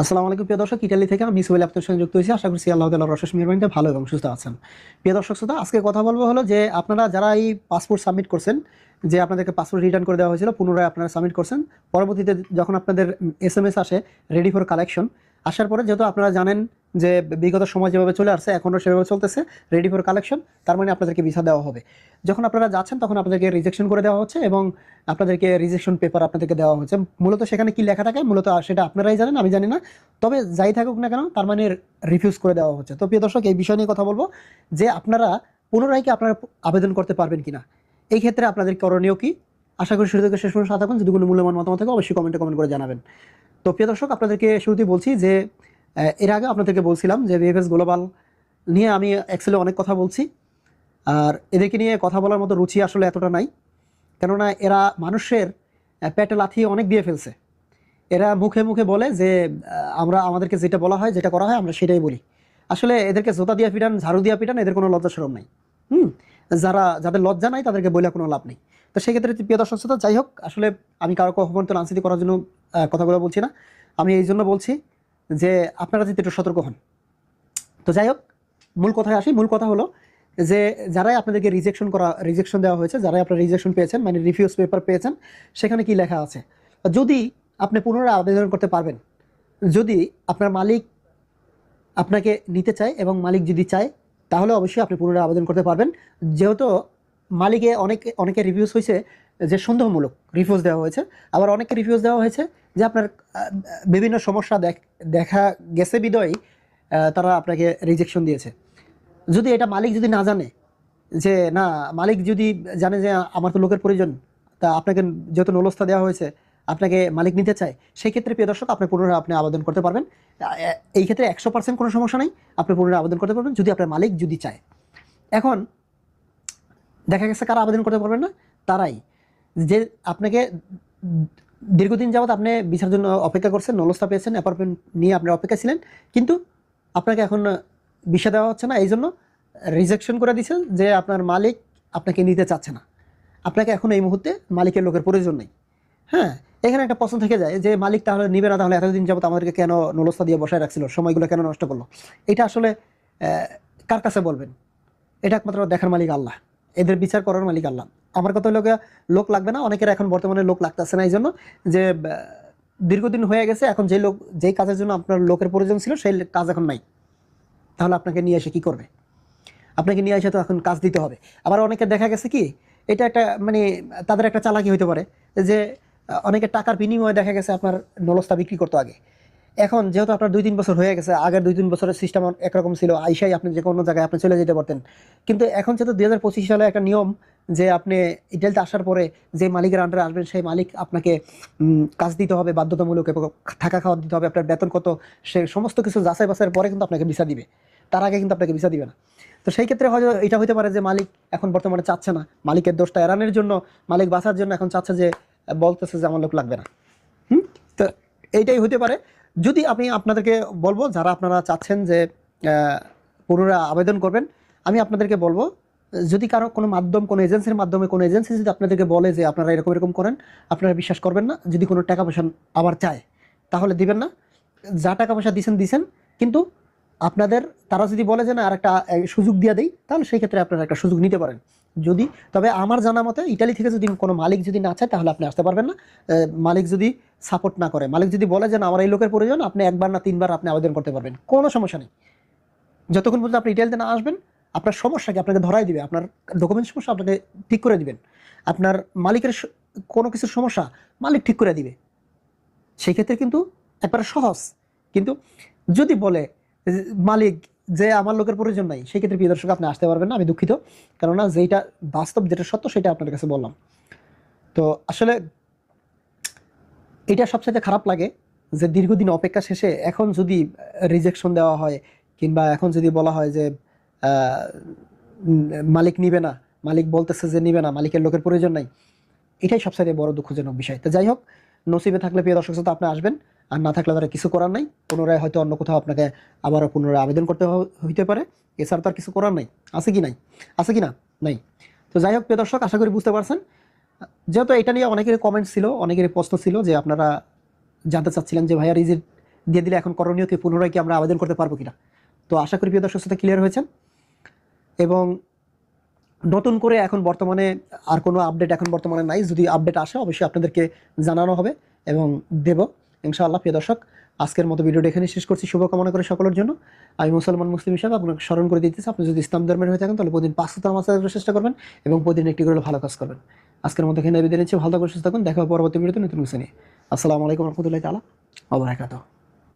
আসসালামু আলাইকুম, প্রিয় দর্শক। ইটালি থেকে আমি সোহেল আপনার সঙ্গে যুক্ত হয়েছি। আশা করছি আল্লাহ তালা রসস মেহরবানিতে ভালো এবং সুস্থ আছেন। প্রিয় দর্শক, শ্রোতা, আজকে কথা বলব হলো যে আপনারা যারা এই পাসপোর্ট সাবমিট করছেন, যে আপনাদেরকে পাসপোর্ট রিটার্ন করে দেওয়া হয়েছিল, পুনরায় আপনারা সাবমিট করছেন। পরবর্তীতে যখন আপনাদের এস এম এস আসে রেডি ফর কালেকশন আসার পরে যেহেতু আপনারা জানেন যে বিগত সময় যেভাবে চলে আসছে, এখনও সেভাবে চলতেছে রেডি ফর কালেকশন তার মানে আপনাদেরকে ভিসা দেওয়া হবে। যখন আপনারা যাচ্ছেন, তখন আপনাদেরকে রিজেকশন করে দেওয়া হচ্ছে এবং আপনাদেরকে রিজেকশন পেপার আপনাদেরকে দেওয়া হচ্ছে মূলত সেখানে কি লেখা থাকে? মূলত সেটা আপনারাই জানেন, আমি জানি না। তবে যাই থাকুক না কেন, তার মানে রিফিউজ করে দেওয়া হচ্ছে। তো প্রিয় দর্শক, এই বিষয় নিয়ে কথা বলব যে আপনারা পুনরায় কি আপনারা আবেদন করতে পারবেন কিনা? এই ক্ষেত্রে আপনাদের করণীয় কি? আশা করি শুরু থেকে শেষ পর্যন্ত সাথে থাকুন। যদি কোনো মূল্যবান মতামত থাকে, অবশ্যই কমেন্টে কমেন্ট করে জানাবেন। তো প্রিয় দর্শক, আপনাদেরকে শুরুতেই বলছি যে এর আগে আপনাদেরকে বলছিলাম যে বিএফএস গ্লোবাল নিয়ে আমি অ্যাকচুয়ালি অনেক কথা বলছি। আর এদেরকে নিয়ে কথা বলার মতো রুচি আসলে এতটা নাই। কেননা এরা মানুষের পেটে লাথি অনেক দিয়ে ফেলছে। এরা মুখে মুখে বলে যে আমরা, আমাদেরকে যেটা বলা হয়, যেটা করা হয়, আমরা সেটাই বলি। আসলে এদেরকে জোতা দিয়া পিটান, ঝাড়ু দিয়া পিটান, এদের কোনো লজ্জা সরম নাই। হুম? যারা, যাদের লজ্জা নাই, তাদেরকে বলে কোনো লাভ নেই। তো সেক্ষেত্রে প্রিয় দর্শক শ্রোতা, যাই হোক, আসলে আমি কারও কখনো রাজনীতি করার জন্য কথাগুলো বলছি না। আমি এই জন্য বলছি যে আপনারা যদি একটু সতর্ক হন। তো যাই হোক, মূল কথায় আসি। মূল কথা হলো যে, যারাই আপনাদেরকে রিজেকশন করা রিজেকশন দেওয়া হয়েছে, যারাই আপনারা রিজেকশন পেয়েছেন মানে রিফিউজ পেপার পেয়েছেন, সেখানে কি লেখা আছে? যদি আপনি পুনরায় আবেদন করতে পারবেন, যদি আপনার মালিক আপনাকে নিতে চায় এবং মালিক যদি চায়, তাহলে অবশ্যই আপনি পুনরায় আবেদন করতে পারবেন। যেহেতু মালিকে অনেক, অনেকে রিভিউজ হয়েছে, যে সন্দেহমূলক রিফিউজ দেওয়া হয়েছে, আবার অনেকে রিফিউজ দেওয়া হয়েছে যে আপনার বিভিন্ন সমস্যা দেখ- গেছে বিদয় তারা আপনাকে রিজেকশন দিয়েছে। যদি এটা মালিক যদি না জানে যে, না, মালিক যদি জানে যে আমার তো লোকের প্রয়োজন, তা আপনাকে যেহেতু নলস্থা দেওয়া হয়েছে, আপনাকে মালিক নিতে চায়, সেই ক্ষেত্রে প্রিয় দর্শক, আপনি পুনরায় আপনি আবেদন করতে পারবেন। এই ক্ষেত্রে একশো পার্সেন্ট কোনো সমস্যা নেই, আপনি পুনরায় আবেদন করতে পারবেন, যদি আপনার মালিক যদি চায়। এখন, দেখা গেছে কারা আবেদন করতে পারবেন না? তারাই। যে আপনাকে দীর্ঘদিন যাবত আপনি বিচার জন্য অপেক্ষা করছেন নলস্থা পেয়েছেন অ্যাপার্টমেন্ট নিয়ে আপনি অপেক্ষা ছিলেন, কিন্তু আপনাকে এখন বিষা দেওয়া হচ্ছে না এই জন্য রিজেকশন করে দিচ্ছে যে আপনার মালিক আপনাকে নিতে চাচ্ছে না। আপনাকে এখন এই মুহূর্তে মালিকের লোকের প্রয়োজন নেই। হ্যাঁ এখানে একটা প্রশ্ন থেকে যায় যে মালিক তাহলে নিবে না, তাহলে এতদিন যাবত আমাদেরকে কেন নলস্থা দিয়ে বসায় রাখছিল, সময়গুলো কেন নষ্ট করল? এটা আসলে কার কাছে বলবেন? এটা একমাত্র দেখার মালিক আল্লাহ, এদের বিচার করার মালিক আল্লাহ। আমার কথা হলো লোক লাগবে না, অনেকের এখন বর্তমানে লোক লাগতেছে না এই জন্য যে দীর্ঘদিন হয়ে গেছে, এখন যে লোক, যেই কাজের জন্য আপনার লোকের প্রয়োজন ছিল, সেই কাজ এখন নাই। তাহলে আপনাকে নিয়ে এসে কি করবে? আপনাকে নিয়ে এসে তো এখন কাজ দিতে হবে। আবার অনেকে দেখা গেছে কি, এটা একটা মানে তাদের একটা চালাকি হতে পারে, যে অনেকে টাকার বিনিময়ে দেখা গেছে আপনার নলস্তা বিক্রি করতো আগে। এখন যেহেতু আপনার দুই তিন বছর হয়ে গেছে, আগের দুই তিন বছরের সিস্টেম একরকম ছিল, আইসাই আপনি যে কোনো জায়গায় আপনি চলে যেতে পারতেন। কিন্তু এখন যেহেতু দুই হাজার পঁচিশ সালে একটা নিয়ম যে আপনি ইটালিতে আসার পরে যে মালিকের আন্ডারে আসবেন, সেই মালিক আপনাকে কাজ দিতে হবে, বাধ্যতামূলক এবং থাকা খাওয়া দিতে হবে, আপনার বেতন কত, সে সমস্ত কিছু যাচাই বাছাইয়ের পরে কিন্তু আপনাকে ভিসা দিবে। তার আগে কিন্তু আপনাকে ভিসা দিবে না। তো সেই ক্ষেত্রে হয়তো এটা হতে পারে যে মালিক এখন বর্তমানে চাচ্ছে না। মালিকের দোষটা এড়ানোর জন্য, মালিক বাঁচার জন্য এখন চাচ্ছে যে, বলতেছে যে আমার লোক লাগবে না। হুম? তো এইটাই হতে পারে। যদি আমি আপনাদেরকে বলব, যারা আপনারা চাচ্ছেন যে পুনরায় আবেদন করবেন, আমি আপনাদেরকে বলব যদি কারও কোনো মাধ্যম, কোনো এজেন্সির মাধ্যমে কোনো এজেন্সি যদি আপনাদেরকে বলে যে আপনারা এরকম এরকম করেন, আপনারা বিশ্বাস করবেন না। যদি কোনো টাকা পয়সা আবার চায়, তাহলে দিবেন না। যা টাকা পয়সা দিছেন দিছেন। কিন্তু আপনাদের, তারা যদি বলে যে না আর একটা সুযোগ দিয়ে দেই, তাহলে সেই ক্ষেত্রে আপনারা একটা সুযোগ নিতে পারেন। যদি, তবে আমার জানা মতে ইটালি থেকে যদি কোনো মালিক যদি না চায়, তাহলে আপনি আসতে পারবেন না। মালিক যদি সাপোর্ট না করে, মালিক যদি বলে যে না, আমার এই লোকের প্রয়োজন, আপনি একবার না তিনবার আপনি আবেদন করতে পারবেন। কোনো সমস্যা নেই। যতক্ষণ পর্যন্ত আপনি ইটালিতে না আসবেন আপনার সমস্যাকে আপনাকে ধরাই দিবে, আপনার ডকুমেন্ট সমস্যা আপনাকে ঠিক করে দিবেন। আপনার মালিকের কোনো কিছুর সমস্যা মালিক ঠিক করে দিবে। সেই ক্ষেত্রে কিন্তু একবারে সহজ। কিন্তু যদি বলে মালিক যে আমার লোকের প্রয়োজন নাই সেই ক্ষেত্রে প্রিয় দর্শক, আপনি আসতে পারবেন না, আমি দুঃখিত। কেননা যেটা বাস্তব, যেটা সত্য, সেটা আপনার কাছে বললাম। তো আসলে এটা সবচেয়ে খারাপ লাগে যে দীর্ঘদিন অপেক্ষা শেষে এখন যদি রিজেকশন দেওয়া হয়, কিংবা এখন যদি বলা হয় যে মালিক নিবে না, মালিক বলতেছে যে নিবে না, মালিকের লোকের প্রয়োজন নাই। এটাই সবচেয়ে বড় দুঃখজনক বিষয়। তো যাই হোক, নসিবে থাকলে প্রিয় দর্শক শ্রোতা, আপনি আসবেন। আর না থাকলে তারা কিছু করার নাই। পুনরায় হয়তো অন্য কোথাও আপনাকে আবারও পুনরায় আবেদন করতে হইতে পারে। এছাড়া তো আর কিছু করার নাই। আছে কি নাই? আছে কি না? নাই। তো যাই হোক, প্রিয় দর্শক, আশা করি বুঝতে পারছেন। যেহেতু এটা নিয়ে অনেকের কমেন্ট ছিল অনেকের প্রশ্ন ছিল যে আপনারা জানতে চাচ্ছিলেন যে, ভাইয়া, রিজিট দিয়ে দিলে এখন করণীয় কি? পুনরায় কি আমরা আবেদন করতে পারব কিনা? তো আশা করি প্রিয় দর্শক শ্রোতা ক্লিয়ার হয়েছেন। এবং নতুন করে এখন বর্তমানে আর কোনো আপডেট এখন বর্তমানে নাই। যদি আপডেট আসে, অবশ্যই আপনাদেরকে জানানো হবে এবং দেব, ইনশাআল্লাহ, প্রিয় দর্শক, আজকের মতো ভিডিওটা এখানে শেষ করছি। শুভকামনা করে সকলের জন্য। আমি মুসলমান মুসলিম হিসাবে আপনাকে স্মরণ করে দিতেছি, আপনি যদি ইসলাম ধর্মের হয়ে থাকেন, তাহলে প্রতিদিন পাঁচ সপ্তাহ মাস চেষ্টা করবেন এবং প্রতিদিন একটি করে ভালো কাজ করবেন। আজকের মতো এখানে বিদায় নিচ্ছি। ভালো থাকুন, সুস্থ থাকুন। দেখা পরবর্তী ভিডিওতে নতুন কিছু নিয়ে। আসসালামু আলাইকুম রহমতুল্লাহ তালা আবার